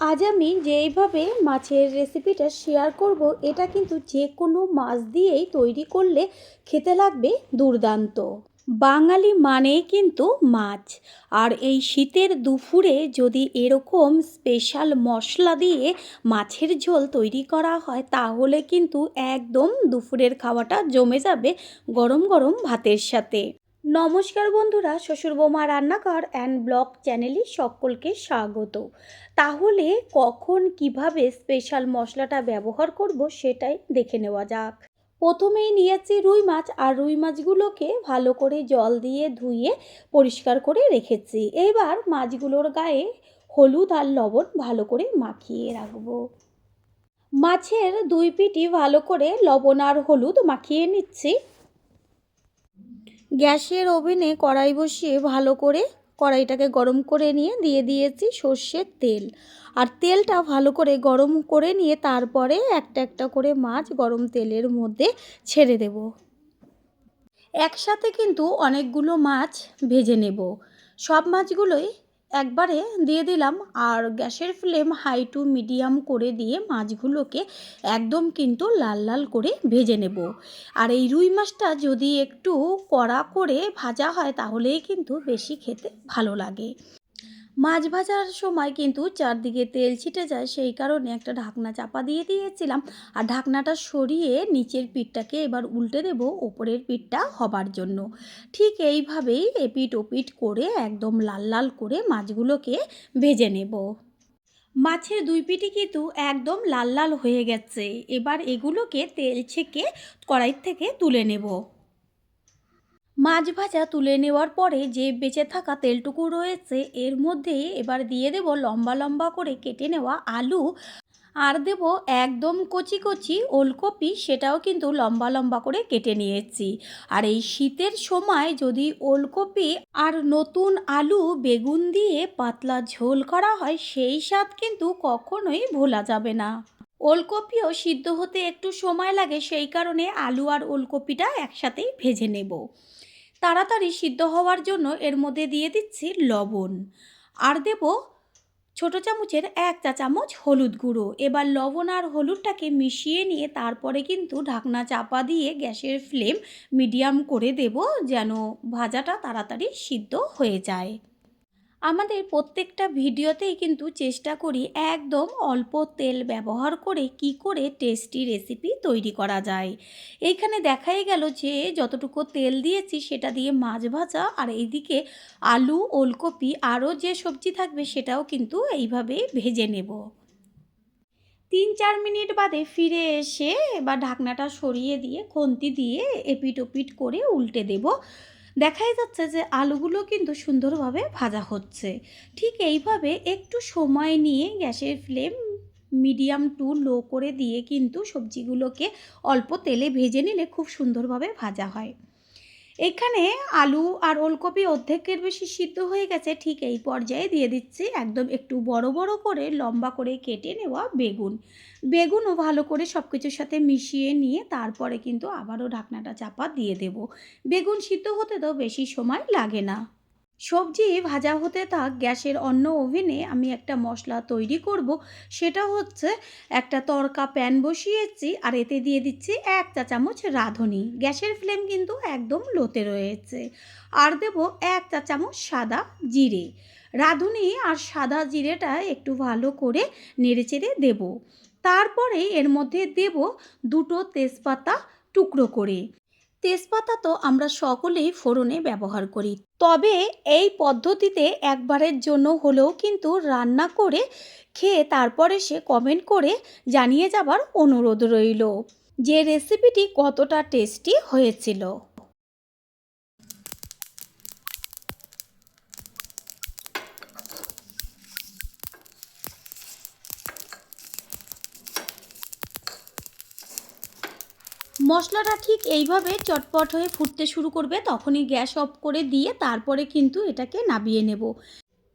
আজ আমি যেইভাবে মাছের রেসিপিটা শেয়ার করব, এটা কিন্তু যে কোনো মাছ দিয়েই তৈরি করলে খেতে লাগবে দুর্দান্ত। বাঙালি মানেই কিন্তু মাছ। আর এই শীতের দুপুরে যদি এরকম স্পেশাল মশলা দিয়ে মাছের ঝোল তৈরি করা হয়, তাহলে কিন্তু একদম দুপুরের খাওয়াটা জমে যাবে গরম গরম ভাতের সাথে। নমস্কার বন্ধুরা, শ্বশুর বৌমা রান্নাঘর অ্যান্ড ব্লগ চ্যানেলে সকলকে স্বাগত। তাহলে কখন কীভাবে স্পেশাল মশলাটা ব্যবহার করব সেটাই দেখে নেওয়া যাক। প্রথমেই নিয়েছি রুই মাছ আর রুই মাছগুলোকে ভালো করে জল দিয়ে ধুয়ে পরিষ্কার করে রেখেছি। এবার মাছগুলোর গায়ে হলুদ আর লবণ ভালো করে মাখিয়ে রাখব। মাছের দুই পিটি ভালো করে লবণ আর হলুদ মাখিয়ে নিচ্ছি। গ্যাসের ওভেনে কড়াই বসিয়ে ভালো করে কড়াইটাকে গরম করে নিয়ে দিয়ে দিয়েছি সর্ষের তেল। আর তেলটা ভালো করে গরম করে নিয়ে তারপরে একটা একটা করে মাছ গরম তেলের মধ্যে ছেড়ে দেব। একসাথে কিন্তু অনেকগুলো মাছ ভেজে নেব। সব মাছগুলোই একবারে দিয়ে দিলাম আর গ্যাসের ফ্লেম হাই টু মিডিয়াম করে দিয়ে মাছগুলোকে একদম কিন্তু লাল লাল করে ভেজে নেব। আর এই রুই মাছটা যদি একটু কড়া করে ভাজা হয় তাহলেই কিন্তু বেশি খেতে ভালো লাগে। মাছ ভাজার সময় কিন্তু চারদিকে তেল ছিটে যায়, সেই কারণে একটা ঢাকনা চাপা দিয়ে দিয়েছিলাম। আর ঢাকনাটা সরিয়ে নিচের পিঠটাকে এবার উল্টে দেব, ওপরের পিঠটা হবার জন্য। ঠিক এইভাবেই এপিট ওপিট করে একদম লাল লাল করে মাছগুলোকে ভেজে নেব। মাছের দুই পিঠি কিন্তু একদম লাল লাল হয়ে গেছে। এবার এগুলোকে তেল ছেঁকে কড়াই থেকে তুলে নেব। মাছ ভাজা তুলে নেওয়ার পরে যে বেঁচে থাকা তেলটুকু রয়েছে, এর মধ্যে এবার দিয়ে দেব লম্বা লম্বা করে কেটে নেওয়া আলু। আর দেব একদম কচি কচি ওলকপি, সেটাও কিন্তু লম্বা লম্বা করে কেটে নিয়েছি। আর এই শীতের সময় যদি ওলকপি আর নতুন আলু বেগুন দিয়ে পাতলা ঝোল করা হয়, সেই স্বাদ কিন্তু কখনোই ভোলা যাবে না। ওলকপিও সিদ্ধ হতে একটু সময় লাগে, সেই কারণে আলু আর ওলকপিটা একসাথেই ভেজে নেব। তাড়াতাড়ি সিদ্ধ হওয়ার জন্য এর মধ্যে দিয়ে দিচ্ছি লবণ। আর দেব ছোট চামচের এক চা চামচ হলুদ গুঁড়ো। এবার লবণ আর হলুদটাকে মিশিয়ে নিয়ে তারপরে কিন্তু ঢাকনা চাপা দিয়ে গ্যাসের ফ্লেম মিডিয়াম করে দেব যেন ভাজাটা তাড়াতাড়ি সিদ্ধ হয়ে যায়। আমাদের প্রত্যেকটা ভিডিওতেই কিন্তু চেষ্টা করি একদম অল্প তেল ব্যবহার করে কি করে টেস্টি রেসিপি তৈরি করা যায়। এইখানে দেখাই গেল যে যতটুকু তেল দিয়েছি সেটা দিয়ে মাছ ভাজা আর এইদিকে আলু, ওলকপি আরও যে সবজি থাকবে সেটাও কিন্তু এইভাবে ভেজে নেব। তিন চার মিনিট বাদে ফিরে এসে বা ঢাকনাটা সরিয়ে দিয়ে, খন্তি দিয়ে এপিট ওপিট করে উল্টে দেব। দেখাই যাচ্ছে যে আলুগুলো কিন্তু সুন্দরভাবে ভাজা হচ্ছে। ঠিক এইভাবে একটু সময় নিয়ে গ্যাসের ফ্লেম মিডিয়াম টু লো করে দিয়ে কিন্তু সবজিগুলোকে অল্প তেলে ভেজে নিলে খুব সুন্দরভাবে ভাজা হয়। এখানে আলু আর ওলকপি অর্ধেকের বেশি সিদ্ধ হয়ে গেছে, ঠিক এই পর্যায়ে দিয়ে দিচ্ছি একদম একটু বড় বড় করে লম্বা করে কেটে নেওয়া বেগুন। বেগুনও ভালো করে সব কিছুর সাথে মিশিয়ে নিয়ে তারপরে কিন্তু আবারও ঢাকনাটা চাপা দিয়ে দেব। বেগুন সিদ্ধ হতে তো বেশি সময় লাগে না। সবজি ভাজা হতে থাক, গ্যাসের অন্য ওভেনে আমি একটা মশলা তৈরি করব। সেটা হচ্ছে একটা তরকা প্যান বসিয়েছি আর এতে দিয়ে দিচ্ছি এক চা চামচ রাঁধুনি। গ্যাসের ফ্লেম কিন্তু একদম লোতে রয়েছে। আর দেব এক চা চামচ সাদা জিরে। রাঁধুনি আর সাদা জিরেটা একটু ভালো করে নেড়েচেড়ে দেব। তারপরে এর মধ্যে দেব দুটো তেজপাতা টুকরো করে। তেজপাতা তো আমরা সকলেই ফোড়নে ব্যবহার করি। তবে এই পদ্ধতিতে একবারের জন্য হলেও কিন্তু রান্না করে খেয়ে তারপরে সে কমেন্ট করে জানিয়ে যাবার অনুরোধ রইল। যে রেসিপিটি কতটা টেস্টি হয়েছিল। মশলাটা ঠিক এইভাবে চটপট হয়ে ফুটতে শুরু করবে, তখনই গ্যাস অফ করে দিয়ে তারপরে কিন্তু এটাকে নাবিয়ে নেব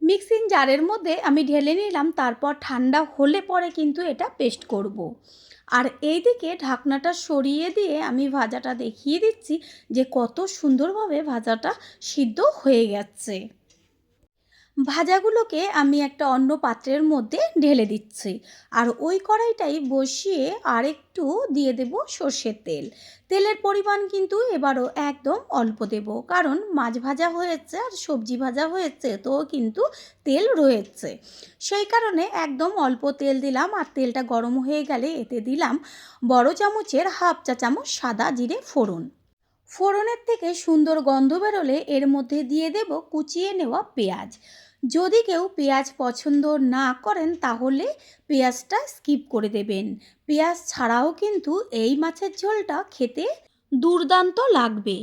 মিক্সিং জারের মধ্যে আমি ঢেলে নিলাম, তারপর ঠান্ডা হলে পরে কিন্তু এটা পেস্ট করব। আর এই দিকে ঢাকনাটা সরিয়ে দিয়ে আমি ভাজাটা দেখিয়ে দিচ্ছি যে কত সুন্দরভাবে ভাজাটা সিদ্ধ হয়ে গেছে ভাজাগুলোকে আমি একটা অন্য পাত্রের মধ্যে ঢেলে দিচ্ছি। আর ওই কড়াইটাই বসিয়ে আর একটু দিয়ে দেব সর্ষের তেল। তেলের পরিমাণ কিন্তু এবারও একদম অল্প দেব। কারণ মাছ ভাজা হয়েছে আর সবজি ভাজা হয়েছে, তো কিন্তু তেল রয়েছে। সেই কারণে একদম অল্প তেল দিলাম আর তেলটা গরম হয়ে গেলে এতে দিলাম বড় চামচের হাফ চা চামচ সাদা জিরে ফোড়ন। ফোড়নের থেকে সুন্দর গন্ধ বেরোলে এর মধ্যে দিয়ে দেব কুচিয়ে নেওয়া পেঁয়াজ। যদি কেউ পেঁয়াজ পছন্দ না করেন, তাহলে পেঁয়াজটা স্কিপ করে দেবেন। পেঁয়াজ ছাড়াও কিন্তু এই মাছের ঝোলটা খেতে দুর্দান্ত লাগবে।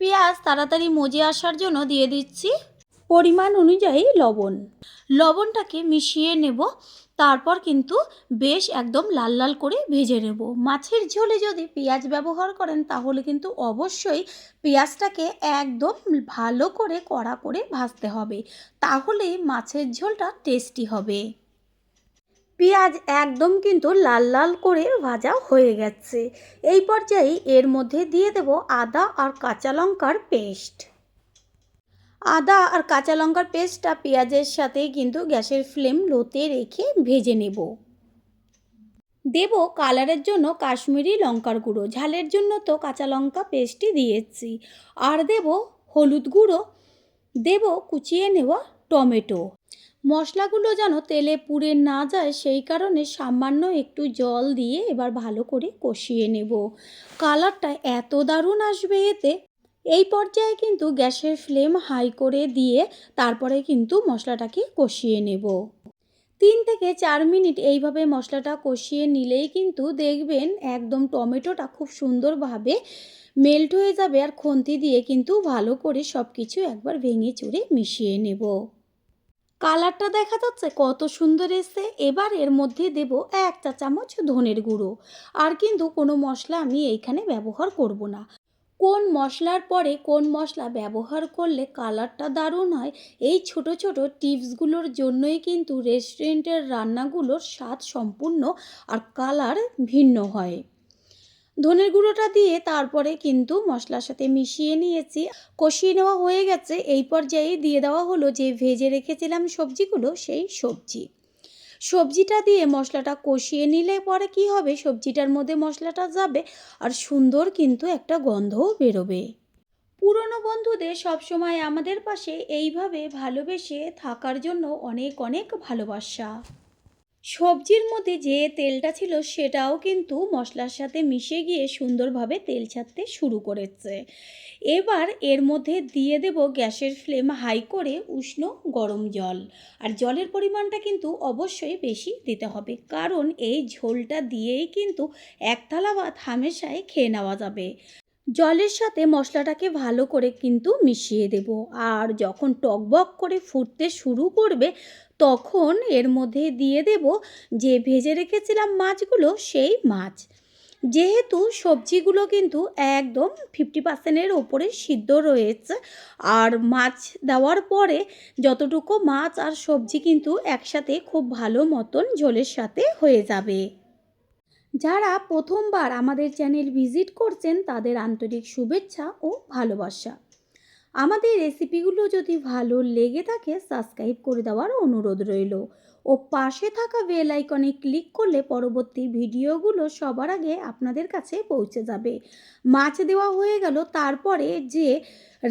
পেঁয়াজ তাড়াতাড়ি মজে আসার জন্য দিয়ে দিচ্ছি পরিমাণ অনুযায়ী লবণ। লবণটাকে মিশিয়ে নেব, তারপর কিন্তু বেশ একদম লাল লাল করে ভেজে নেব। মাছের ঝোলে যদি পেঁয়াজ ব্যবহার করেন, তাহলে কিন্তু অবশ্যই পেঁয়াজটাকে একদম ভালো করে কড়া করে ভাজতে হবে। তাহলেই মাছের ঝোলটা টেস্টি হবে। পেঁয়াজ একদম কিন্তু লাল লাল করে ভাজা হয়ে গেছে। এই পর্যায়ে এর মধ্যে দিয়ে দেব আদা আর কাঁচা লঙ্কার পেস্ট। আদা আর কাঁচা লঙ্কার পেস্টটা পেঁয়াজের সাথে কিন্তু গ্যাসের ফ্লেম লোতে রেখে ভেজে নেব। দেব কালারের জন্য কাশ্মীরি লঙ্কার গুঁড়ো। ঝালের জন্য তো কাঁচা লঙ্কা পেস্টই দিয়েছি। আর দেব হলুদ গুঁড়ো। দেব কুচিয়ে নেওয়া টমেটো। মশলাগুলো যেন তেলে পুড়ে না যায়, সেই কারণে সামান্য একটু জল দিয়ে এবার ভালো করে কষিয়ে নেব। কালারটা এত দারুণ আসবে এতে। এই পর্যায়ে কিন্তু গ্যাসের ফ্লেম হাই করে দিয়ে তারপরে কিন্তু মশলাটাকে কষিয়ে নেব। তিন থেকে চার মিনিট এইভাবে মশলাটা কষিয়ে নিলেই কিন্তু দেখবেন একদম টমেটোটা খুব সুন্দরভাবে মেল্ট হয়ে যাবে আর খুন্তি দিয়ে কিন্তু ভালো করে সব কিছু একবার ভেঙে চুরে মিশিয়ে নেব। কালারটা দেখা যাচ্ছে কত সুন্দর এসছে। এবার এর মধ্যে দেব এক চা চামচ ধনের গুঁড়ো। আর কিন্তু কোনো মশলা আমি এইখানে ব্যবহার করব না। কোন মশলার পরে কোন মশলা ব্যবহার করলে কালারটা দারুণ হয়? এই ছোট ছোট টিপসগুলোর জন্যই কিন্তু রেস্টুরেন্টের রান্নাগুলোর স্বাদ সম্পূর্ণ আর কালার ভিন্ন হয়। ধনের গুঁড়োটা দিয়ে তারপরে কিন্তু মশলার সাথে মিশিয়ে নিয়েছি। কষিয়ে নেওয়া হয়ে গেছে। এই পর্যায়ে দিয়ে দেওয়া হলো যে ভেজে রেখেছিলাম সবজিগুলো, সেই সবজি। সবজিটা দিয়ে মশলাটা কষিয়ে নিলে পরে কি হবে? সবজিটার মধ্যে মশলাটা যাবে আর সুন্দর কিন্তু একটা গন্ধও বেরোবে। পুরনো বন্ধুদের সবসময় আমাদের পাশে এইভাবে ভালোবেসে থাকার জন্য অনেক অনেক ভালোবাসা। সবজির মধ্যে যে তেলটা ছিল সেটাও কিন্তু মশলার সাথে মিশে গিয়ে সুন্দরভাবে তেল ছাড়তে শুরু করেছে। এবার এর মধ্যে দিয়ে দেব গ্যাসের ফ্লেম হাই করে উষ্ণ গরম জল। আর জলের পরিমাণটা কিন্তু অবশ্যই বেশি দিতে হবে, কারণ এই ঝোলটা দিয়েই কিন্তু এক থালা ভাত হামেশাই খেয়ে নেওয়া যাবে। জলের সাথে মশলাটাকে ভালো করে কিন্তু মিশিয়ে দেব। আর যখন টকবক করে ফুটতে শুরু করবে তখন এর মধ্যে দিয়ে দেব যে ভেজে রেখেছিলাম মাছগুলো সেই মাছ। যেহেতু সবজিগুলো কিন্তু একদম ফিফটি পার্সেন্টের ওপরে সিদ্ধ রয়েছে, আর মাছ দেওয়ার পরে যতটুকু মাছ আর সবজি কিন্তু একসাথে খুব ভালো মতন ঝোলের সাথে হয়ে যাবে। যারা প্রথমবার আমাদের চ্যানেল ভিজিট করছেন তাদের আন্তরিক শুভেচ্ছা ও ভালোবাসা। আমাদের রেসিপিগুলো যদি ভালো লেগে থাকে সাবস্ক্রাইব করে দেওয়ার অনুরোধ রইল। ও পাশে থাকা বেল আইকনে ক্লিক করলে পরবর্তী ভিডিওগুলো সবার আগে আপনাদের কাছে পৌঁছে যাবে। মাছ দেওয়া হয়ে গেল, তারপরে যে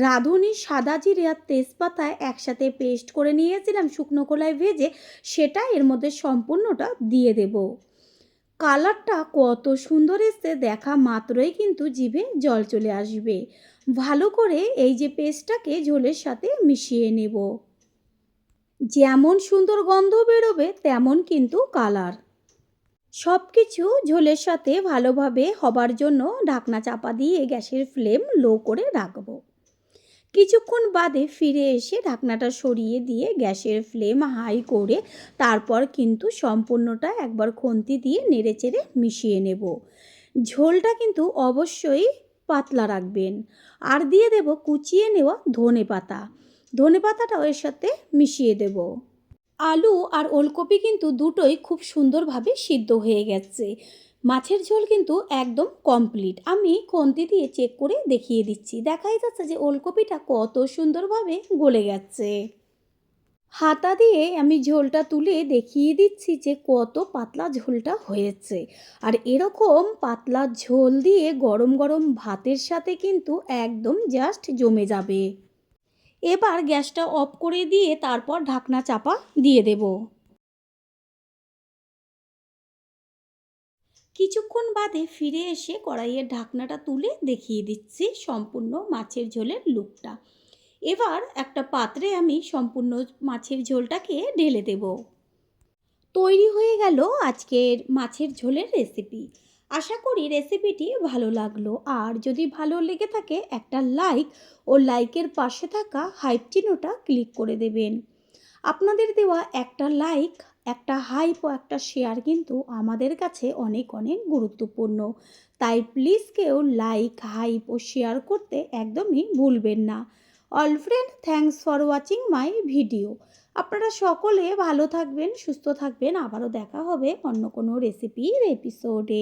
রাঁধুনি সাদা জিরে আর তেজপাতা একসাথে পেস্ট করে নিয়েছিলাম শুকনো কলায় ভেজে, সেটা এর মধ্যে সম্পূর্ণটা দিয়ে দেব। কালারটা কত সুন্দর এসছে, দেখা মাত্রই কিন্তু জিভে জল চলে আসবে। ভালো করে এই যে পেস্টটাকে ঝোলের সাথে মিশিয়ে নেব। যেমন সুন্দর গন্ধ বেরোবে, তেমন কিন্তু কালার। সব কিছু ঝোলের সাথে ভালোভাবে হবার জন্য ঢাকনা চাপা দিয়ে গ্যাসের ফ্লেম লো করে রাখব। কিছুক্ষণ বাদে ফিরে এসে ঢাকনাটা সরিয়ে দিয়ে গ্যাসের ফ্লেম হাই করে তারপর কিন্তু সম্পূর্ণটা একবার খন্তি দিয়ে নেড়েচেড়ে মিশিয়ে নেব। ঝোলটা কিন্তু অবশ্যই পাতলা রাখবেন। আর দিয়ে দেব কুচিয়ে নেওয়া ধনে পাতা। ধনে পাতাটাও এর সাথে মিশিয়ে দেব। আলু আর ওলকপি কিন্তু দুটোই খুব সুন্দরভাবে সিদ্ধ হয়ে গেছে। মাছের ঝোল কিন্তু একদম কমপ্লিট আমি খন্তি দিয়ে চেক করে দেখিয়ে দিচ্ছি। দেখাই যাচ্ছে যে ওলকপিটা কত সুন্দরভাবে গলে গেছে। হাতা দিয়ে আমি ঝোলটা তুলে দেখিয়ে দিচ্ছি যে কত পাতলা ঝোলটা হয়েছে। আর এরকম পাতলা ঝোল দিয়ে গরম গরম ভাতের সাথে কিন্তু একদম জাস্ট জমে যাবে। এবার গ্যাসটা অফ করে দিয়ে তারপর ঢাকনা চাপা দিয়ে দেব। কিছুক্ষণ বাদে ফিরে এসে কড়াইয়ের ঢাকনাটা তুলে দেখিয়ে দিচ্ছি সম্পূর্ণ মাছের ঝোলের লুকটা এবার একটা পাত্রে আমি সম্পূর্ণ মাছের ঝোলটাকে ঢেলে দেব। তৈরি হয়ে গেল আজকের মাছের ঝোলের রেসিপি। আশা করি রেসিপিটি ভালো লাগল। আর যদি ভালো লেগে থাকে একটা লাইক ও লাইকের পাশে থাকা হাইপ চিহ্নটা ক্লিক করে দেবেন। আপনাদের দেওয়া একটা লাইক একটা হাইপ ও একটা শেয়ার কিন্তু আমাদের কাছে অনেক অনেক গুরুত্বপূর্ণ। তাই প্লিজ কেউ লাইক হাইপ ও শেয়ার করতে একদমই ভুলবেন না। All friend thanks for watching my video আপনারা সকলে ভালো থাকবেন, সুস্থ থাকবেন। আবারও দেখা হবে অন্য কোনো রেসিপির এপিসোডে